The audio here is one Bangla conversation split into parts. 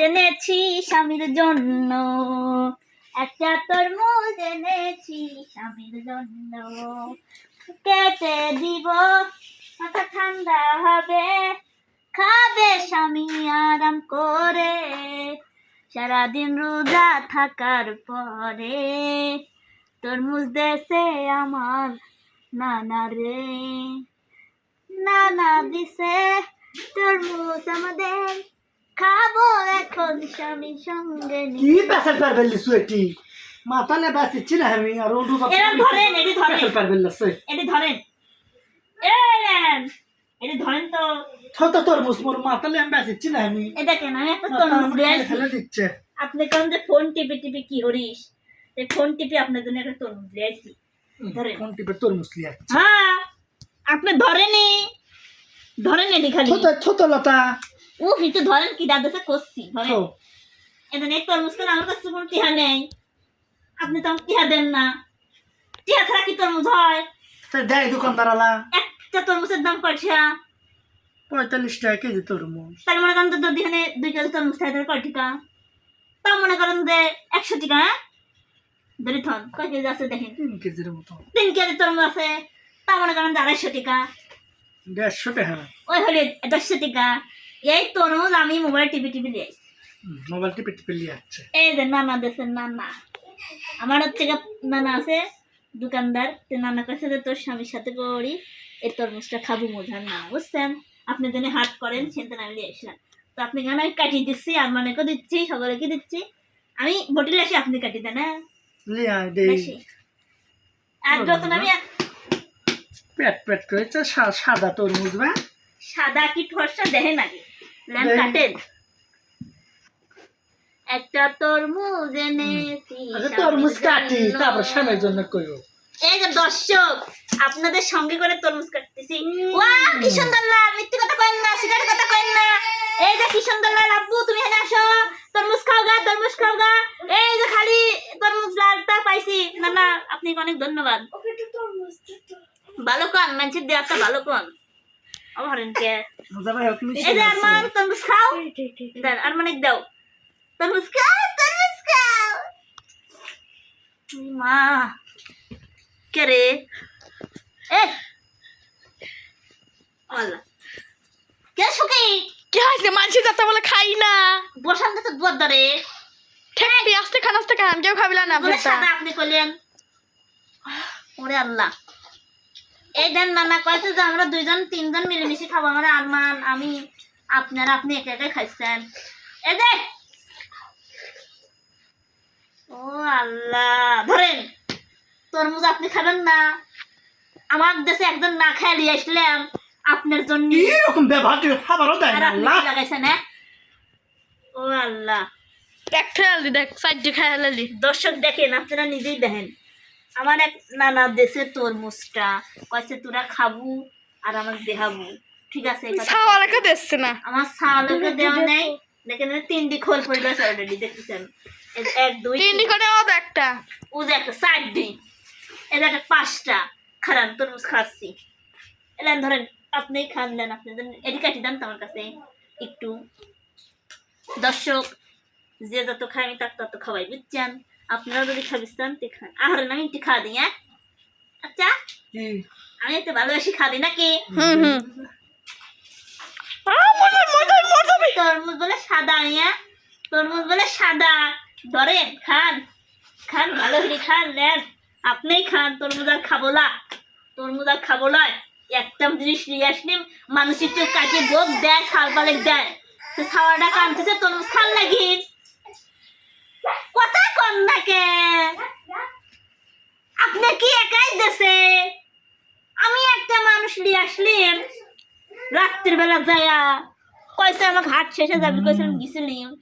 জেনেছি স্বামীর জন্য। একটা তরমুজ এনেছি স্বামীর জন্য। কেটে দিব, মাথা ঠান্ডা হবে। খাবে স্বামী আরাম করে। সারাদিন রোজা থাকার পরে তরমুজ দেশে আমার নানা রে। নানা দিছে তরমুজ আমাদের। খাব এখন স্বামী সঙ্গে কি নিয়ে। বেসার পারবেন লিসু এটি মাথালে বেসিচ্ছি না আমি আর ওটু এরা ধরেন এটি ধরেন। বেসার পারবেন লিসু এটি ধরেন। এই এটি ধরেন তো। ছোট তরমুজ মোর মাথালে আমি বেসিচ্ছি না আমি। এ দেখেন আমি একটা তরমুজ ফেলে দিচ্ছে। আপনি কেমন যে ফোন টিপে টিপে কি করিস? এই ফোন টিপে আপনার জন্য একটা তরমুজ আসছি ধরেন। কোন টিপে তরমুজ লিয়া হ্যাঁ আপনি ধরেনি ধরেন এটি খালি। ছোট ছোট লতা ও একটু ধরেন কি দাদাতে করছি ধরেন। এখানে এক তরমুজ করে আমার কাছে কোনো টিহা নেই। আপনি তো টিহা দেন না। টিহা ছাড়া কি তরমুজ হয়? দেয় দোকানদার আলা একটা তরমুজের দাম কয়টা? পঁয়তাল্লিশ টাকা কেজি তরমুজ। তার মনে করেন তো যদি এখানে দুই কেজি তরমুজ খাই তাহলে কয় টাকা? তাও মনে করেন যে একশো টাকা হ্যাঁ? ধরি থন কয় কেজি আছে দেখেন? তিন কেজির মতো। তিন কেজি তরমুজ আছে তা মনে করেন যে আড়াইশো টাকা। দেড়শো টাকা। ওই হলে দশশো টাকা। এই তরমুজ আমি মোবাইল টিভি টিভি দিয়ে মোবাইল টিপে টিপে লিয়ে যাচ্ছে এই যে নানা দেশের নানা। আমার হচ্ছে নানা আছে দোকানদার। তো নানা কাছে যে তোর স্বামীর সাথে করি এই তরমুজটা খাব মজার নানা বুঝছেন? আপনি যেন হাট করেন সেখানে আমি নিয়ে আসলাম। তো আপনি কেন আমি কাটিয়ে দিচ্ছি? আর মানেকে দিচ্ছি সকলকে দিচ্ছি। আমি বটিল আসি আপনি কাটিয়ে দেন হ্যাঁ? আর যখন আমি পেট পেট করেছে সাদা তরমুজ বা সাদা কি ফর্সা দেখেন আগে কাটেন একটা তরমুজ এনেছি তরমুজ স্বামীর কাটি তারপর স্বামীর জন্য কইও এই যে দর্শক আপনাদের সঙ্গে করে তরমুজ কাটতেছি। ওয়া কি সুন্দর লাল মিথ্যে কথা কইন না সিগারেট কথা কইন না। এই যে কি সুন্দর লাল আব্বু তুমি এখানে আসো। তরমুজ খাও গা তরমুজ খাও গা। এই যে খালি তরমুজ লালটা পাইছি। না না আপনি অনেক ধন্যবাদ। ভালো কন মানুষের দেওয়াটা ভালো কন? অভরেন কে মজা এই যে আরমান তরমুজ খাও দেন আরমানিক দাও তরমুজ খাও তরমুজ খাও মা কে রে এ আল্লাহ কে সুকি কি হয়েছে মানসি যাতে বলে খাই না বসান তো দুয়ার ধরে ঠেকবি আস্তে খান আস্তে খান কেউ খাবিলা না বলে সাদা আপনি কইলেন ওরে আল্লাহ এই দেন নানা কয়েছে যে আমরা দুইজন তিনজন মিলেমিশে খাব। আমরা আরমান আমি আপনারা আপনি একা একা খাইছেন। এই দেখ ও আল্লাহ! ধরেন তরমুজ আপনি খাবেন না। আমার দেশে একজন না খাই নিয়ে আসলাম আপনার জন্য এরকম ব্যবহার তুই খাবারও দেয় না আল্লাহ লাগাইছেন হ্যাঁ? ও আল্লাহ! দেখ খেয়ালি দেখ সাইডে খেয়ালি দর্শক দেখেন আপনারা নিজেই দেখেন। আমার এক নানা দেশের তরমুজটা কয়েছে তোরা খাবু আর আমার দেখাবো। ঠিক আছে কথা- দেখছে না? আমার সালকে দেওয়া নেই দেখেন তিনটি খোল পড়ে গেছে অলরেডি দেখতেছেন? এক দুই তিনটি করে ও একটা। ও যে একটা চারটি। এটা একটা পাঁচটা। খারান তরমুজ খাচ্ছি। এলেন ধরেন আপনি খান দেন আপনি দেন এটি কাটি দেন তো আমার কাছে। একটু। দর্শক যে যত খাই আমি তার তত খাওয়াই বুঝছেন? আপনারা যদি খাবিস্তান তে খান। আর আমি একটু খাওয়া দিই হ্যাঁ? আচ্ছা? আমি একটু ভালোবাসি খাওয়া দিই নাকি? হুম হুম। তরমুজ বলে সাদা হ্যাঁ? তরমুজ বলে সাদা। ধরেন খান। খান ভালো করে খান নেন। আপনিই খান তরমুজ আর খাব না। তরমুজ আর খাব না। একটা জিনিস নিয়ে আসলে মানুষ একটু বোক দেয় ছাল পালে দেয়। সে ছাওয়াটা কানতেছে তরমুজ খান লাগি। কথা কন না কে আপনি কি একাই দেশে? আমি একটা মানুষ নিয়ে আসলাম রাত্রির বেলা যায়া কইছে আমার হাট শেষে যাবি কইছে আমি গেছিলাম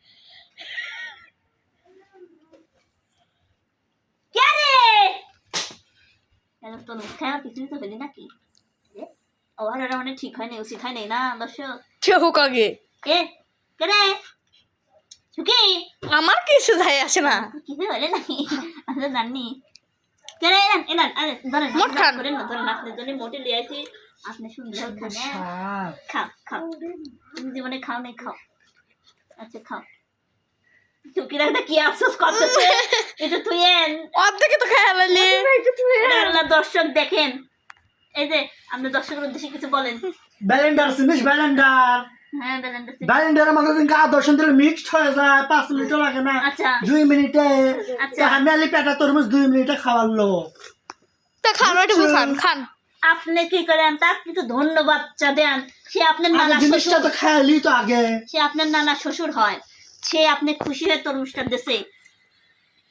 খায় পিছনে তো ফেলি নাকি? মানে ঠিক হয় নাই উচিত হয় নাই না দর্শক? কাগে কে কে আমার কিছু যায় আসে না। কিছু হলে নাকি? আমি তো জানি কে রে এলান এলান আরে ধরেন মোট খান। করেন না ধরেন আপনার জন্য মোটে লিয়ে আইছি আপনি সুন্দর খান? খাও খাও। তুমি জীবনে খাও নাই খাও। আচ্ছা খাও। কি আফসোস করতেছে? একটু থুয়েন অর্ধেকে তো আল্লাহ দর্শক দেখেন। এই যে আপনি দর্শকের উদ্দেশ্যে কিছু বলেন। ব্যালেন্ডার ব্যালেন্ডার। ব্যালেন্ডারের মধ্যে দিলে মিক্সড হয়ে যায় পাঁচ মিনিটও লাগে না। আচ্ছা। দুই মিনিটে আচ্ছা। আমি আলি পেটা তরমুজ দুই মিনিটে খাওয়ালো তা খান খান খান। আপনি কি করেন? তার কিছু ধন্যবাদ চা দেন। সে আপনার নানা জিনিসটা তো খাইলি তো আগে। সে আপনার নানা শ্বশুর হয়। সে আপনি খুশি হয়ে তরমুজটা দেশে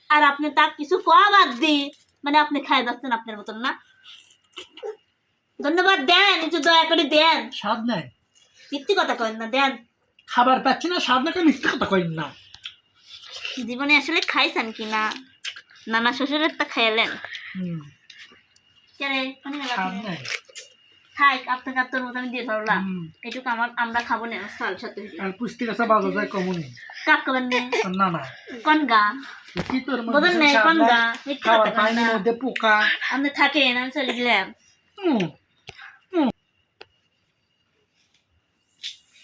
আর আপনি তার কিছু কোয়া বাদ দি মানে আপনি খাই যাচ্ছেন আপনার মতন না। ধন্যবাদ দেন একটু দয়া করে দেন। সব নাই। মিথ্যি কথা না দেন। খাবার পাচ্ছি না স্বাদ না কেন মিথ্যে কথা না। জীবনে আসলে খাইছেন কি না? নানা শ্বশুরের তা খাইলেন। হুম, কেরে কোনে গেল স্বাদ আপনি? নাই। খাই আপনাকে আর তোর মতো আমি দিয়ে ধরলাম। এটুকু আমার আমরা খাব না সাল সাথে পুষ্টি কাছে বাজার যায় কমনি। কাক করবেন নে না না। কোন গা? কি তোর নাই কোন গা? মিথ্যে কথা না। পোকা। থাকেন আমি চলে গেলাম হুম, হুম।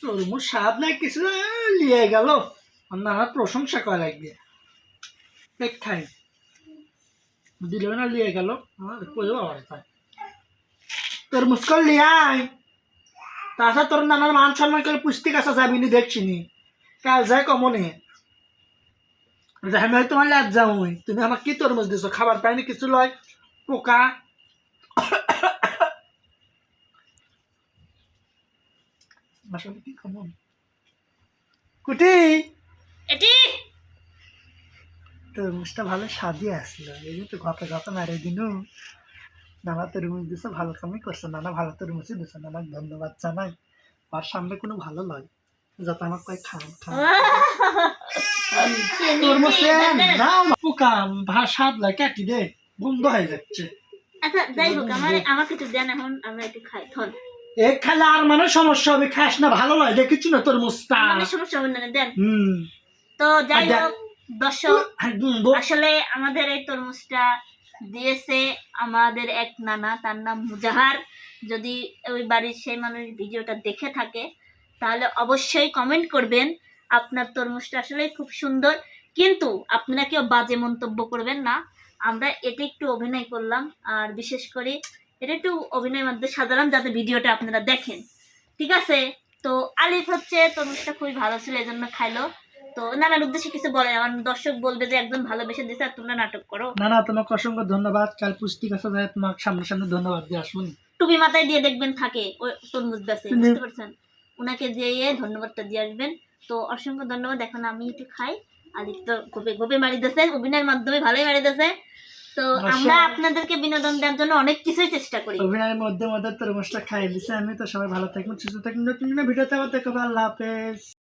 তরমুজ স্বাদ নাই, কিছু লিয়ে গেল। আপনারা প্রশংসা করা লাগবে। পেট খাই। দিল না লিয়ে গেল। আমার তাই। তরমুজ কর লিয়ে আয় তাছাড়া তোর নানার মান সম্মান করে পুষ্টি কাছে যাবি নি দেখছি নি। কাল যায় কমনে। আমি তোমার লাজ যাও তুমি আমাকে কি তরমুজ দিছো? খাবার পাইনি, কিছু লয়? পোকা। আসলে কি কমন? কুটি! এটি? ভালো স্বাদই আসলো। এই যে তো ঘপে ঘপে মারে দিনু। নানা দিছে ভালো কামই করছে নানা ভালো দিছে নানা ধন্যবাদ জানাই। আর সামনে কোনো ভালো লয়। যাতে আমার কয় খান খান পোকা লাগে কাটি দে বন্ধ হয়ে যাচ্ছে। আচ্ছা যাই হোক আমার কিছু দেন এখন আমরা একটু খাই থন। এ খেলে আর মানে সমস্যা হবে খাস না ভালো লয় দেখেছি না তরমুজটা মানে সমস্যা হবে না দেন। হুম। তো যাই হোক দর্শক আসলে আমাদের এই তরমুজটা দিয়েছে আমাদের এক নানা তার নাম মুজাহার। যদি ওই বাড়ির সেই মানুষ ভিডিওটা দেখে থাকে তাহলে অবশ্যই কমেন্ট করবেন আপনার তরমুজটা আসলে খুব সুন্দর। কিন্তু আপনারা কেউ বাজে মন্তব্য করবেন না। আমরা এটা একটু অভিনয় করলাম আর বিশেষ করে এটা একটু অভিনয়ের মধ্যে সাজালাম যাতে ভিডিওটা আপনারা দেখেন। ঠিক আছে? তো আলিফ হচ্ছে তরমুজটা খুবই ভালো ছিল এই জন্য খাইলো। তো উদ্দেশ্যে কিছু বলে আমার দর্শক বলবে যে একজন ভালোবেসে দিছে আর তোমরা নাটক করো। না না তোমাকে অসংখ্য ধন্যবাদ। কাল পুষ্টি কাছে যায় তোমাকে সামনে সামনে ধন্যবাদ দিয়ে আসুন টুপি মাথায় দিয়ে দেখবেন থাকে ওই তরমুজ বুঝতে পারছেন? ওনাকে দিয়ে ধন্যবাদটা দিয়ে আসবেন। তো অসংখ্য ধন্যবাদ এখন আমি একটু খাই। আলিফ তো গোপে গোপে মারি দিয়েছে অভিনয়ের মাধ্যমে ভালোই মারি দিয়েছে তো আমরা আপনাদেরকে বিনোদন দেওয়ার জন্য অনেক কিছুই চেষ্টা করি। অভিনয়ের মধ্যে মধ্যে তরমুজটা খাইয়ে দিছে। আমি তো সবাই ভালো থাকব সুস্থ থাকবেন। নতুন ভিডিওতে আবার দেখো আল্লাহ হাফেজ।